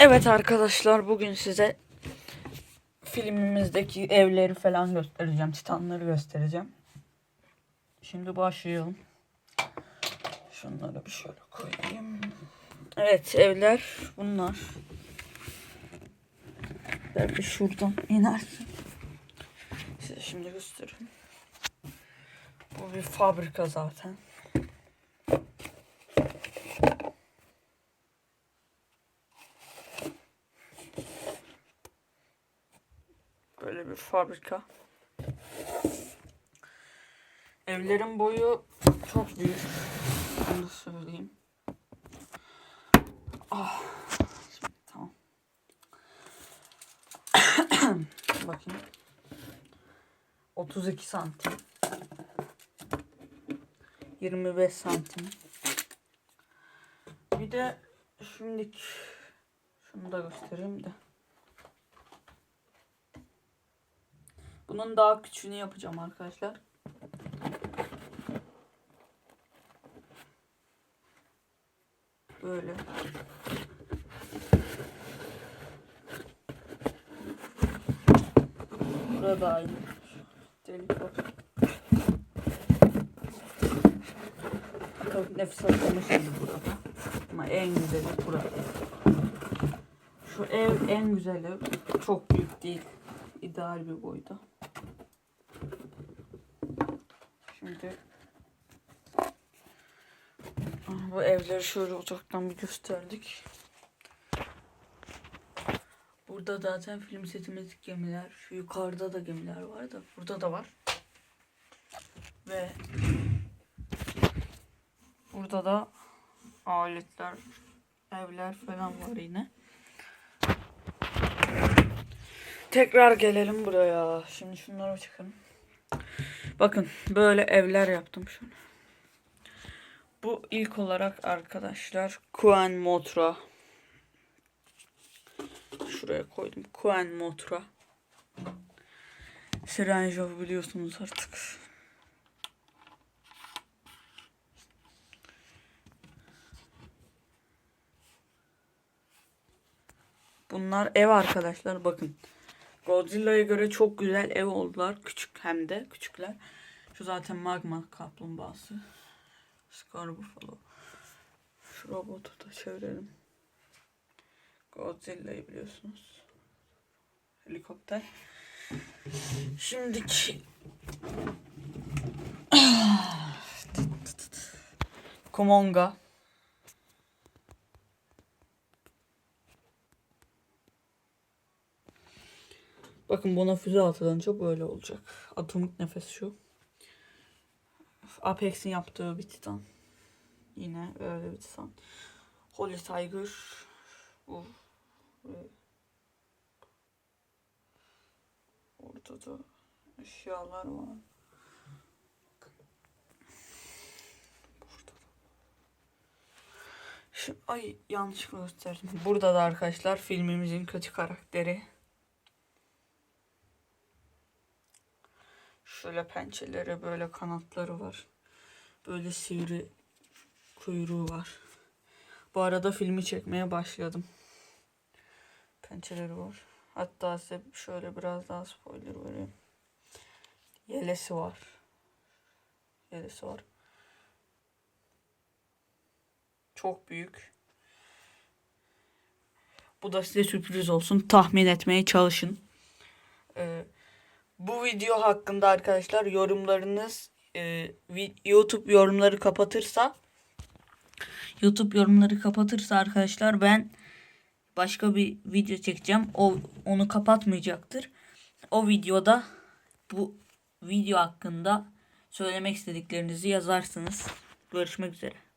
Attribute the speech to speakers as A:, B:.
A: Evet arkadaşlar bugün size filmimizdeki evleri falan göstereceğim. Titanları göstereceğim. Şimdi başlayalım. Şunları bir şöyle koyayım. Evet evler bunlar. Belki şuradan inersin. Size şimdi göstereyim. Bu bir fabrika zaten. Böyle bir fabrika. Evlerin boyu çok büyük. Onu söyleyeyim. Ah. Şimdi, tamam. Bakayım. 32 santim. 25 santim. Bir de şimdi şunu da göstereyim de. Bunun daha küçüğünü yapacağım arkadaşlar. Böyle. Burada aynı. Delik var. Tabii nefes alışmışım burada. Ama en güzeli burada. Şu ev en güzel ev. Çok büyük değil. İdeal bir boyda. Şimdi bu evleri şöyle uzaktan bir gösterdik. Burada zaten film setimiz gemiler. Şu yukarıda da gemiler var da burada da var. Ve burada da aletler, evler falan var yine. Tekrar gelelim buraya. Şimdi şunlara çıkalım. Bakın böyle evler yaptım şunu. Bu ilk olarak arkadaşlar Kuan Motra. Şuraya koydum. Kuan Motra. Serenjov biliyorsunuz artık. Bunlar ev arkadaşlar bakın. Godzilla'ya göre çok güzel ev oldular. Küçük hem de küçükler. Şu zaten magma kaplumbağası. Scar Buffalo. Şu robotu da çevirelim. Godzilla'yı biliyorsunuz. Helikopter. Şimdiki Kumonga. Bakın buna füze atılınca böyle olacak. Atomik nefes şu. Apex'in yaptığı bir titan. Yine öyle bir titan. Holy Tiger. Bu. Ve Orada da eşyalar var. Şu, ay yanlışlıkla gösterdim. Burada da arkadaşlar filmimizin kötü karakteri. Şöyle pençeleri, böyle kanatları var. Böyle sivri kuyruğu var. Bu arada filmi çekmeye başladım. Pençeleri var. Hatta size şöyle biraz daha spoiler vereyim. Yelesi var. Yelesi var. Çok büyük. Bu da size sürpriz olsun. Tahmin etmeye çalışın. Bu video hakkında arkadaşlar yorumlarınız e, YouTube yorumları kapatırsa YouTube yorumları kapatırsa arkadaşlar ben başka bir video çekeceğim. O onu kapatmayacaktır. O videoda bu video hakkında söylemek istediklerinizi yazarsınız. Görüşmek üzere.